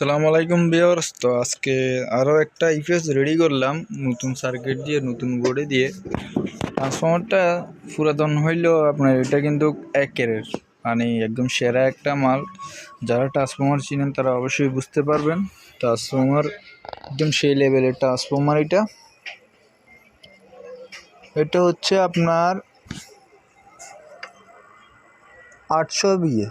আসসালামু আলাইকুম বিয়ার্স তো আজকে আরও একটা ইপিএস রেডি করলাম, নতুন সার্কিট দিয়ে, নতুন বোর্ডে দিয়ে। ট্রান্সফর্মারটা পুরাতন হইলেও আপনার এটা কিন্তু একের মানে একদম সেরা একটা মাল। যারা ট্রান্সফর্মার চিনেন তারা অবশ্যই বুঝতে পারবেন। ট্রান্সফর্মার একদম সেই লেভেলের ট্রান্সফর্মার এটা। এটা হচ্ছে আপনার আটশো বিয়ে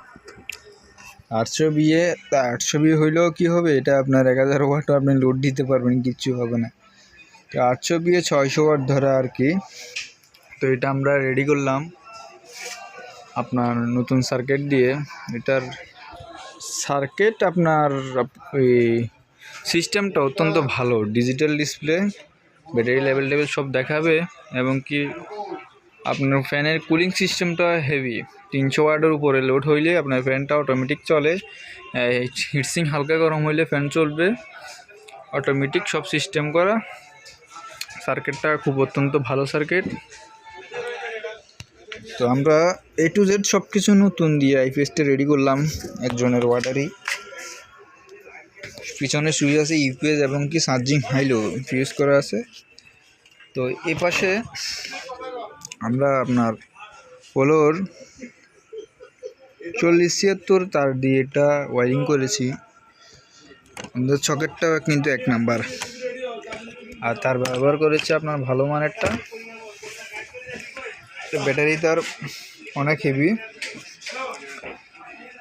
আটশো বিয়ে, তা আটশো বিয়ে হইলেও কী হবে? এটা আপনার এক হাজার ওয়াটও আপনি লোড দিতে পারবেন, কিচ্ছু হবে না। তো আটশো বিয়ে ছয়শো ওয়াট ধরা আর কি। তো এটা আমরা রেডি করলাম আপনার নতুন সার্কিট দিয়ে। এটার সার্কিট আপনার ওই সিস্টেমটা অত্যন্ত ভালো। ডিজিটাল ডিসপ্লে ব্যাটারি লেভেল টেভেল সব দেখাবে এবং কি আপনার ফ্যানের কুলিং সিস্টেমটা হেভি তিনশো ওয়াটের উপরে লোড হইলে আপনার ফ্যানটা অটোমেটিক চলে। হিটসিং হালকা গরম হইলে ফ্যান চলবে। অটোমেটিক সব সিস্টেম করা। সার্কিটটা খুব অত্যন্ত ভালো সার্কিট তো আমরা এ টু জেড সব কিছু নতুন দিয়ে আইপিএসটা রেডি করলাম একজনের ওয়াটারই পিছনে সুইচ আছে ইউপিএস এবং কি চার্জিং হাইলো ফিউজ করা আছে। তো এ পাশে আমরা আপনার পোলোর চল্লিশ ছিয়াত্তর তার দিয়ে এটা ওয়ারিং করেছি। আমাদের ছকেটটাও কিন্তু এক নাম্বার আর তার ব্যবহার করেছি আপনার ভালো মানেরটা। ব্যাটারি তার অনেক হেভি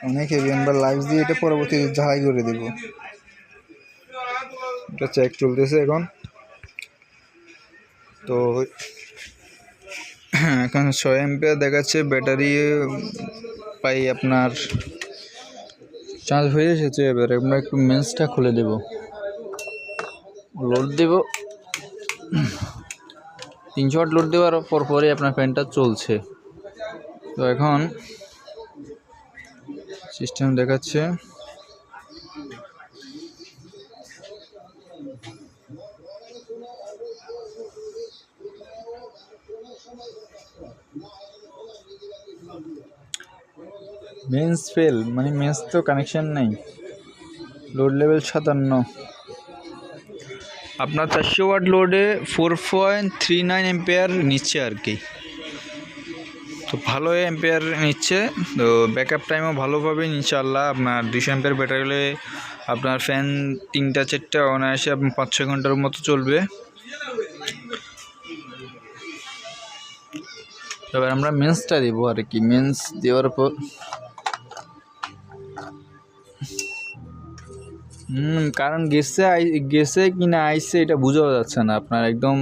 অনেক হেভি আমরা লাইভ দিয়ে এটা পরবর্তীতে ঝালাই করে দেব। এটা চেক চলতেছে এখন। তো হ্যাঁ এখন ছয় এম্পিয়ার দেখাচ্ছে ব্যাটারি পাই আপনার চার্জ হয়ে এসেছে, এবার আমরা একটু মেন্সটা খুলে দেব। লোড দেব। তিনশো ওয়াট লোড দেওয়ার পর পরে আপনার ফ্যানটা চলছে। তো এখন সিস্টেম দেখাচ্ছে। মেন্স ফেল মানে মেন্স তো কানেকশন নেই। লোড লেভেল সাতান্ন। আপনার চারশো ওয়াট লোডে four point three nine ampere নিচ্ছে আর কি। তো ভালো এম্পেয়ার নিচ্ছে, তো ব্যাকআপ টাইমও ভালো পাবে ইনশাল্লাহ আপনার দুশো এম্পেয়ার ব্যাটারি হলে আপনার ফ্যান তিনটা চারটা অনায়াসে আপনার পাঁচ ছয় ঘণ্টার মতো চলবে। এবার আমরা মেন্সটা দেবো আর কি। মেন্স দেওয়ার পর হুম, কারণ গেছে গেছে কি না আইসে এটা বোঝাও যাচ্ছে না। আপনার একদম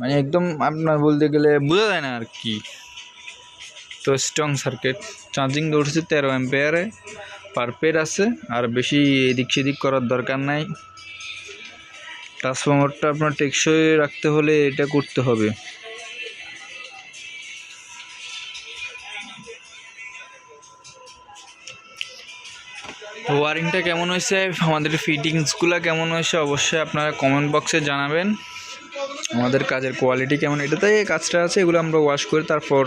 মানে একদম আপনার বলতে গেলে বোঝা যায় না আর কি। তো স্ট্রং সার্কিট চার্জিং উঠছে তেরো অ্যাম্পেয়ারে পারপের আছে, আর বেশি এদিক সেদিক করার দরকার নাই। ট্রান্সফর্মারটা আপনার টেকসই রাখতে হলে এটা করতে হবে। ওয়ারিংটা কেমন হয়েছে? আমাদের ফিটিংসগুলো কেমন হয়েছে? অবশ্যই আপনারা কমেন্ট বক্সে জানাবেন। আমাদের কাজের কোয়ালিটি কেমন? এটাতে কাজটা আছে, এগুলো আমরা ওয়াশ করে তারপর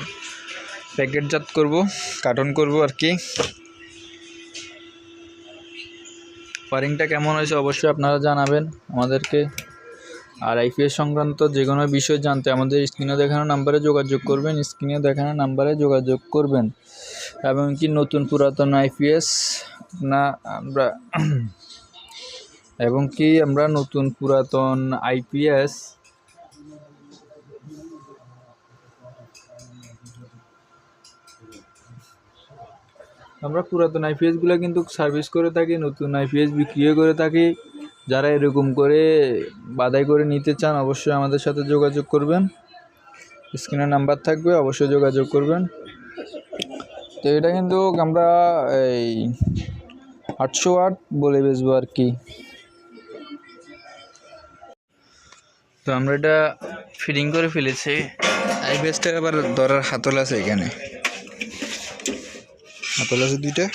প্যাকেটজাত করব কার্টন করব আর কি। ওয়ারিংটা কেমন হয়েছে? অবশ্যই আপনারা জানাবেন আমাদেরকে। আর আইপিএস সংক্রান্ত যে কোনো বিষয় জানতে আমাদের স্ক্রিনে দেখানো নাম্বারে যোগাযোগ করবেন, স্ক্রিনে দেখানো নাম্বারে যোগাযোগ করবেন। এবং কি নতুন পুরাতন আইপিএস না আমরা এবং কি আমরা নতুন পুরাতন আইপিএস আমরা পুরাতন আইপিএসগুলো কিন্তু সার্ভিস করে থাকি, নতুন আইপিএস বিক্রিও করে থাকি। যারা এরকম করে বাদাই করে নিতে চান অবশ্যই আমাদের সাথে যোগাযোগ করবেন। স্ক্রিনে নাম্বার থাকবে অবশ্যই যোগাযোগ করবেন। তো এটা কিন্তু আমরা এই আটশো আট বলে বেচবো আর কি। তো আমরা এটা ফিটিং করে ফেলেছি। আইপিএসটা আবার ধরার হাতল আছে এখানে। হাতল আছে দুইটা।